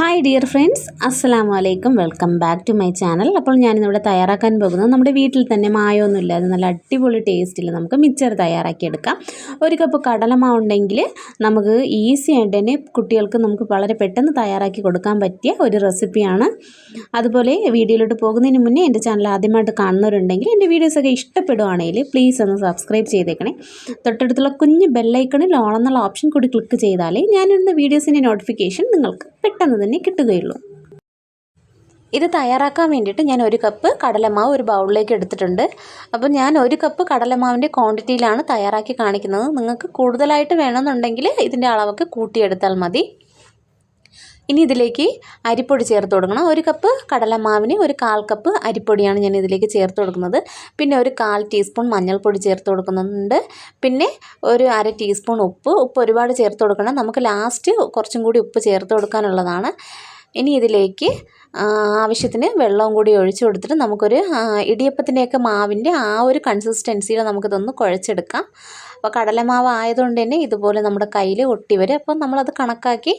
Hi dear friends അസ്സലാമു അലൈക്കും welcome back to my channel അപ്പോൾ ഞാനിന്നിവിടെ തയ്യാറാക്കാൻ പോകുന്നത് നമ്മുടെ വീട്ടിൽ തന്നെ മായമൊന്നും ഇല്ലാതെ നല്ല അടിപൊളി ടേസ്റ്റിൽ നമുക്ക് മിച്ചർ തയ്യാറാക്കിയെടുക്കാം ഒരു കപ്പ് കടലമാവ് ഉണ്ടെങ്കിൽ നമുക്ക് ഈസി ആയിട്ട് തന്നെ കുട്ടികൾക്ക് നമുക്ക് വളരെ പെട്ടെന്ന് തയ്യാറാക്കി കൊടുക്കാൻ പറ്റിയ ഒരു റെസിപ്പിയാണ് അതുപോലെ വീഡിയോയിലോട്ട് പോകുന്നതിന് മുന്നേ എന്റെ ചാനൽ ആദ്യമായിട്ട് കാണുന്നവരുണ്ടെങ്കിൽ എന്റെ വീഡിയോസൊക്കെ ഇഷ്ടപ്പെടുവാണെങ്കിൽ പ്ലീസ് ഒന്ന് സബ്സ്ക്രൈബ് ചെയ്തേക്കണേ. തൊട്ടടുത്തുള്ള കുഞ്ഞ് ബെല്ലൈക്കണിൽ ഓണെന്നുള്ള ഓപ്ഷൻ കൂടി ക്ലിക്ക് ചെയ്താലേ ഞാനിടുന്ന വീഡിയോസിന്റെ നോട്ടിഫിക്കേഷൻ നിങ്ങൾക്ക് പെട്ടെന്ന് തന്നെ കിട്ടുകയുള്ളൂ. ഇത് തയ്യാറാക്കാൻ വേണ്ടിയിട്ട് ഞാൻ ഒരു കപ്പ് കടലമാവ് ഒരു ബൗളിലേക്ക് എടുത്തിട്ടുണ്ട്. അപ്പോൾ ഞാൻ ഒരു കപ്പ് കടലമാവിന്റെ ക്വാണ്ടിറ്റിയിലാണ് തയ്യാറാക്കി കാണിക്കുന്നത്. നിങ്ങൾക്ക് കൂടുതലായിട്ട് വേണമെന്നുണ്ടെങ്കിൽ ഇതിന്റെ അളവൊക്കെ കൂട്ടിയെടുത്താൽ മതി. ഇനി ഇതിലേക്ക് അരിപ്പൊടി ചേർത്ത് കൊടുക്കണം. ഒരു കപ്പ് കടലമാവിന് ഒരു കാൽ കപ്പ് അരിപ്പൊടിയാണ് ഞാൻ ഇതിലേക്ക് ചേർത്ത് കൊടുക്കുന്നത്. പിന്നെ ഒരു കാൽ ടീസ്പൂൺ മഞ്ഞൾപ്പൊടി ചേർത്ത് കൊടുക്കുന്നുണ്ട്. പിന്നെ ഒരു അര ടീസ്പൂൺ ഉപ്പ്. ഉപ്പ് ഒരുപാട് ചേർത്ത് കൊടുക്കണം. നമുക്ക് ലാസ്റ്റ് കുറച്ചും കൂടി ഉപ്പ് ചേർത്ത് കൊടുക്കാനുള്ളതാണ്. ഇനി ഇതിലേക്ക് ആവശ്യത്തിന് വെള്ളവും കൂടി ഒഴിച്ചു കൊടുത്തിട്ട് നമുക്കൊരു ഇടിയപ്പത്തിന്റെയൊക്കെ മാവിന്റെ ആ ഒരു കൺസിസ്റ്റൻസിയിൽ നമുക്കിതൊന്ന് കുഴച്ചെടുക്കാം. അപ്പോൾ കടലമാവ് ആയതുകൊണ്ട് തന്നെ ഇതുപോലെ നമ്മുടെ കയ്യിൽ ഒട്ടി വരും. അപ്പോൾ നമ്മളത് കണക്കാക്കി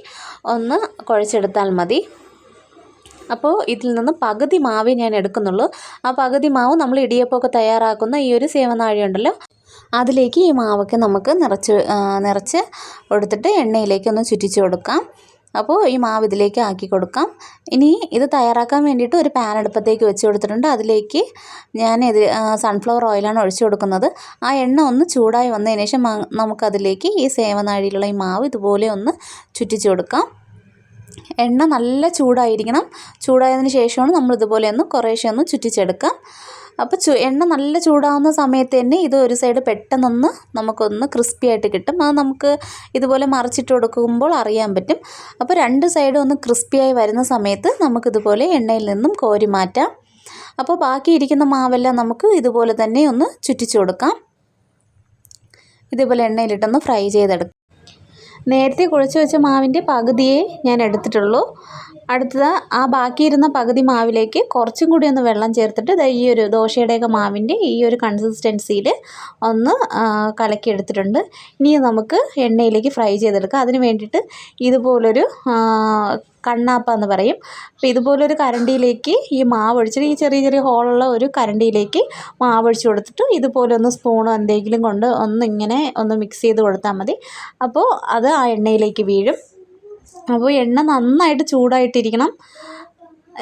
ഒന്ന് കുഴച്ചെടുത്താൽ മതി. അപ്പോൾ ഇതിൽ നിന്ന് പകുതി മാവേ ഞാൻ എടുക്കുന്നുള്ളൂ. ആ പകുതി മാവ് നമ്മൾ ഇടിയപ്പമൊക്കെ തയ്യാറാക്കുന്ന ഈ ഒരു സേവനാഴി ഉണ്ടല്ലോ അതിലേക്ക് ഈ മാവൊക്കെ നമുക്ക് നിറച്ച് നിറച്ച് കൊടുത്തിട്ട് എണ്ണയിലേക്ക് ഒന്ന് ചുറ്റിച്ച് കൊടുക്കാം. അപ്പോൾ ഈ മാവ് ഇതിലേക്ക് ആക്കി കൊടുക്കാം. ഇനി ഇത് തയ്യാറാക്കാൻ വേണ്ടിയിട്ട് ഒരു പാൻ അടുപ്പത്തേക്ക് വെച്ച് കൊടുത്തിട്ടുണ്ട്. അതിലേക്ക് ഞാൻ ഇത് സൺഫ്ലവർ ഓയിലാണ് ഒഴിച്ചു കൊടുക്കുന്നത്. ആ എണ്ണ ഒന്ന് ചൂടായി വന്നതിന് ശേഷം നമുക്കതിലേക്ക് ഈ സേവനാഴിയിലുള്ള ഈ മാവ് ഇതുപോലെ ഒന്ന് ചുറ്റിച്ചു കൊടുക്കാം. എണ്ണ നല്ല ചൂടായിരിക്കണം. ചൂടായതിന് ശേഷമാണ് നമ്മൾ ഇതുപോലെ ഒന്ന് കുറേശ്ശെ ഒന്ന് ചുറ്റിച്ചെടുക്കാം. അപ്പോൾ ചു എണ്ണ നല്ല ചൂടാവുന്ന സമയത്ത് തന്നെ ഇത് ഒരു സൈഡ് പെട്ടെന്നൊന്ന് നമുക്കൊന്ന് ക്രിസ്പി ആയിട്ട് കിട്ടും. അത് നമുക്ക് ഇതുപോലെ മറിച്ചിട്ട് കൊടുക്കുമ്പോൾ അറിയാൻ പറ്റും. അപ്പോൾ രണ്ട് സൈഡും ഒന്ന് ക്രിസ്പിയായി വരുന്ന സമയത്ത് നമുക്കിതുപോലെ എണ്ണയിൽ നിന്നും കോരി മാറ്റാം. അപ്പോൾ ബാക്കി ഇരിക്കുന്ന മാവെല്ലാം നമുക്ക് ഇതുപോലെ തന്നെ ഒന്ന് ചുറ്റിച്ചു കൊടുക്കാം. ഇതുപോലെ എണ്ണയിലിട്ടൊന്ന് ഫ്രൈ ചെയ്തെടുക്കാം. നേരത്തെ കുഴച്ച് വെച്ച മാവിന്റെ പകുതിയെ ഞാൻ എടുത്തിട്ടുള്ളൂ. അടുത്തത് ആ ബാക്കിയിരുന്ന പകുതി മാവിലേക്ക് കുറച്ചും കൂടി ഒന്ന് വെള്ളം ചേർത്തിട്ട് ഈ ഒരു ദോശയുടെയൊക്കെ മാവിന്റെ ഈ ഒരു കൺസിസ്റ്റൻസിയിൽ ഒന്ന് കലക്കിയെടുത്തിട്ടുണ്ട്. ഇനി നമുക്ക് എണ്ണയിലേക്ക് ഫ്രൈ ചെയ്തെടുക്കാം. അതിന് വേണ്ടിയിട്ട് ഇതുപോലൊരു കണ്ണാപ്പ എന്ന് പറയും. അപ്പോൾ ഇതുപോലൊരു കരണ്ടിയിലേക്ക് ഈ മാവ് ഒഴിച്ചിട്ട് ഈ ചെറിയ ചെറിയ ഹോളുള്ള ഒരു കരണ്ടിയിലേക്ക് മാവ് ഒഴിച്ച് കൊടുത്തിട്ട് ഇതുപോലെ ഒന്ന് സ്പൂണോ എന്തെങ്കിലും കൊണ്ട് ഒന്ന് ഇങ്ങനെ ഒന്ന് മിക്സ് ചെയ്ത് കൊടുത്താൽ മതി. അപ്പോൾ അത് ആ എണ്ണയിലേക്ക് വീഴും. അപ്പോൾ എണ്ണ നന്നായിട്ട് ചൂടായിട്ടിരിക്കണം.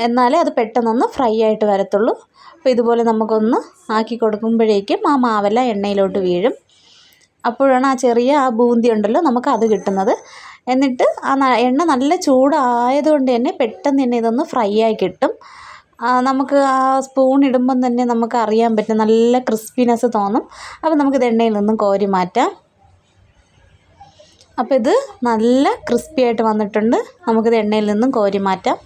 എന്നാലേ അത് പെട്ടെന്നൊന്ന് ഫ്രൈ ആയിട്ട് വരത്തുള്ളൂ. അപ്പോൾ ഇതുപോലെ നമുക്കൊന്ന് ആക്കി കൊടുക്കുമ്പോഴേക്കും ആ മാവെല്ലാം എണ്ണയിലോട്ട് വീഴും. അപ്പോഴാണ് ആ ചെറിയ ആ ബൂന്തി ഉണ്ടല്ലോ നമുക്ക് അത് കിട്ടുന്നത്. എന്നിട്ട് ആ എണ്ണ നല്ല ചൂടായതുകൊണ്ട് തന്നെ പെട്ടെന്ന് തന്നെ ഇതൊന്ന് ഫ്രൈ ആയി കിട്ടും. നമുക്ക് ആ സ്പൂൺ ഇടുമ്പം തന്നെ നമുക്ക് അറിയാൻ പറ്റും നല്ല ക്രിസ്പിനെസ് തോന്നും. അപ്പോൾ നമുക്കിത് എണ്ണയിൽ നിന്നും കോരി മാറ്റാം. അപ്പോൾ ഇത് നല്ല ക്രിസ്പി ആയിട്ട് വന്നിട്ടുണ്ട്. നമുക്കിത് എണ്ണയിൽ നിന്നും കോരി മാറ്റാം.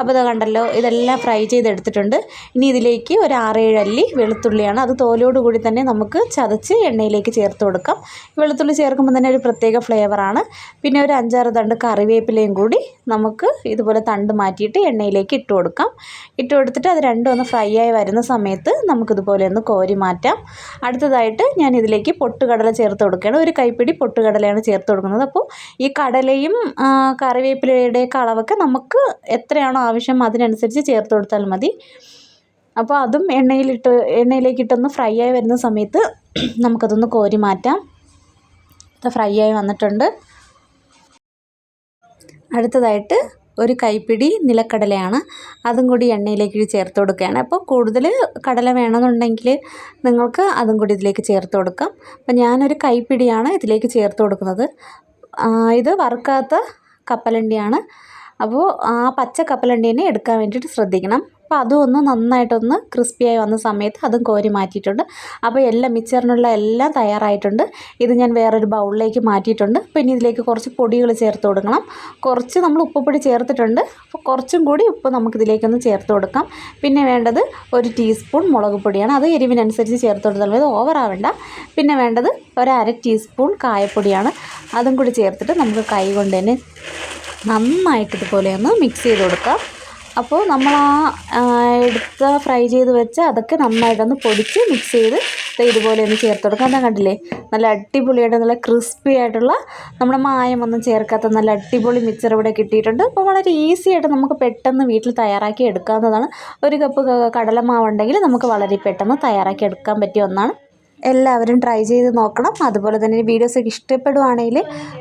അപ്പോൾ ഇത് കണ്ടല്ലോ ഇതെല്ലാം ഫ്രൈ ചെയ്തെടുത്തിട്ടുണ്ട്. ഇനി ഇതിലേക്ക് ഒരു ആറേഴ് അല്ലി വെളുത്തുള്ളിയാണ്. അത് തോലോടുകൂടി തന്നെ നമുക്ക് ചതച്ച് എണ്ണയിലേക്ക് ചേർത്ത് കൊടുക്കാം. വെളുത്തുള്ളി ചേർക്കുമ്പോൾ തന്നെ ഒരു പ്രത്യേക ഫ്ലേവറാണ് പിന്നെ ഒരു അഞ്ചാറ് തണ്ട് കറിവേപ്പിലയും കൂടി നമുക്ക് ഇതുപോലെ തണ്ട് മാറ്റിയിട്ട് എണ്ണയിലേക്ക് ഇട്ട് കൊടുക്കാം. ഇട്ട് കൊടുത്തിട്ട് അത് രണ്ടും ഒന്ന് ഫ്രൈ ആയി വരുന്ന സമയത്ത് നമുക്കിതുപോലെ ഒന്ന് കോരി മാറ്റാം. അടുത്തതായിട്ട് ഞാൻ ഇതിലേക്ക് പൊട്ടുകടല ചേർത്ത് കൊടുക്കുകയാണ്. ഒരു കൈപ്പിടി പൊട്ടുകടലയാണ് ചേർത്ത് കൊടുക്കുന്നത്. അപ്പോൾ ഈ കടലയും കറിവേപ്പിലയുടെയൊക്കെ അളവൊക്കെ നമുക്ക് എത്രയാണോ ആവശ്യം അതിനനുസരിച്ച് ചേർത്ത് കൊടുത്താൽ മതി. അപ്പോൾ അതും എണ്ണയിലിട്ട് എണ്ണയിലേക്കിട്ടൊന്ന് ഫ്രൈ ആയി വരുന്ന സമയത്ത് നമുക്കതൊന്ന് കോരി മാറ്റാം. അത് ഫ്രൈ ആയി വന്നിട്ടുണ്ട്. അടുത്തതായിട്ട് ഒരു കൈപ്പിടി നിലക്കടലയാണ്. അതും കൂടി എണ്ണയിലേക്ക് ചേർത്ത് കൊടുക്കുകയാണ്. അപ്പോൾ കൂടുതൽ കടല വേണമെന്നുണ്ടെങ്കിൽ നിങ്ങൾക്ക് അതും കൂടി ഇതിലേക്ക് ചേർത്ത് കൊടുക്കാം. അപ്പോൾ ഞാനൊരു കൈപ്പിടിയാണ് ഇതിലേക്ക് ചേർത്ത് കൊടുക്കുന്നത്. ഇത് വറുക്കാത്ത കപ്പലണ്ടിയാണ്. അപ്പോൾ ആ പച്ച കപ്പലണ്ടി തന്നെ എടുക്കാൻ വേണ്ടിയിട്ട് ശ്രദ്ധിക്കണം. അപ്പോൾ അതും ഒന്ന് നന്നായിട്ടൊന്ന് ക്രിസ്പിയായി വന്ന സമയത്ത് അതും കോരി മാറ്റിയിട്ടുണ്ട്. അപ്പോൾ എല്ലാം മിക്സറിനുള്ള എല്ലാം തയ്യാറായിട്ടുണ്ട്. ഇത് ഞാൻ വേറൊരു ബൗളിലേക്ക് മാറ്റിയിട്ടുണ്ട്. അപ്പോൾ ഇനി ഇതിലേക്ക് കുറച്ച് പൊടികൾ ചേർത്ത് കൊടുക്കണം. കുറച്ച് നമ്മൾ ഉപ്പുപൊടി ചേർത്തിട്ടുണ്ട്. അപ്പോൾ കുറച്ചും കൂടി ഉപ്പ് നമുക്കിതിലേക്കൊന്ന് ചേർത്ത് കൊടുക്കാം. പിന്നെ വേണ്ടത് ഒരു ടീസ്പൂൺ മുളക് പൊടിയാണ്. അത് എരിവിനനുസരിച്ച് ചേർത്ത് കൊടുത്താൽ മതി. ഓവറാവേണ്ട പിന്നെ വേണ്ടത് ഒരു അര ടീസ്പൂൺ കായപ്പൊടിയാണ്. അതും കൂടി ചേർത്തിട്ട് നമുക്ക് കൈ കൊണ്ട് തന്നെ നന്നായിട്ട് ഇതുപോലെ ഒന്ന് മിക്സ് ചെയ്ത് കൊടുക്കാം. അപ്പോൾ നമ്മൾ ആ എടുത്ത ഫ്രൈ ചെയ്ത് വെച്ച അതൊക്കെ നന്നായിട്ടൊന്ന് പൊടിച്ച് മിക്സ് ചെയ്ത് ഇതുപോലെ ഒന്ന് ചേർത്ത് കൊടുക്കാം. അതാ കണ്ടില്ലേ? നല്ല അടിപൊളിയായിട്ട് നല്ല ക്രിസ്പി ആയിട്ടുള്ള നമ്മുടെ മായം ഒന്നും ചേർക്കാത്ത നല്ല അടിപൊളി മിച്ചർ ഇവിടെ കിട്ടിയിട്ടുണ്ട്. അപ്പോൾ വളരെ ഈസി ആയിട്ട് നമുക്ക് പെട്ടെന്ന് വീട്ടിൽ തയ്യാറാക്കി എടുക്കാവുന്നതാണ്. ഒരു കപ്പ് കടലമാവുണ്ടെങ്കിൽ നമുക്ക് വളരെ പെട്ടെന്ന് തയ്യാറാക്കി എടുക്കാൻ പറ്റിയ ഒന്നാണ്. എല്ലാവരും ട്രൈ ചെയ്ത് നോക്കണം. അതുപോലെ തന്നെ വീഡിയോസ് ഇഷ്ടപ്പെടുവാണെങ്കിൽ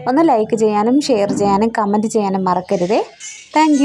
ഒന്ന് ലൈക്ക് ചെയ്യാനും ഷെയർ ചെയ്യാനും കമന്റ് ചെയ്യാനും മറക്കരുതേ. താങ്ക്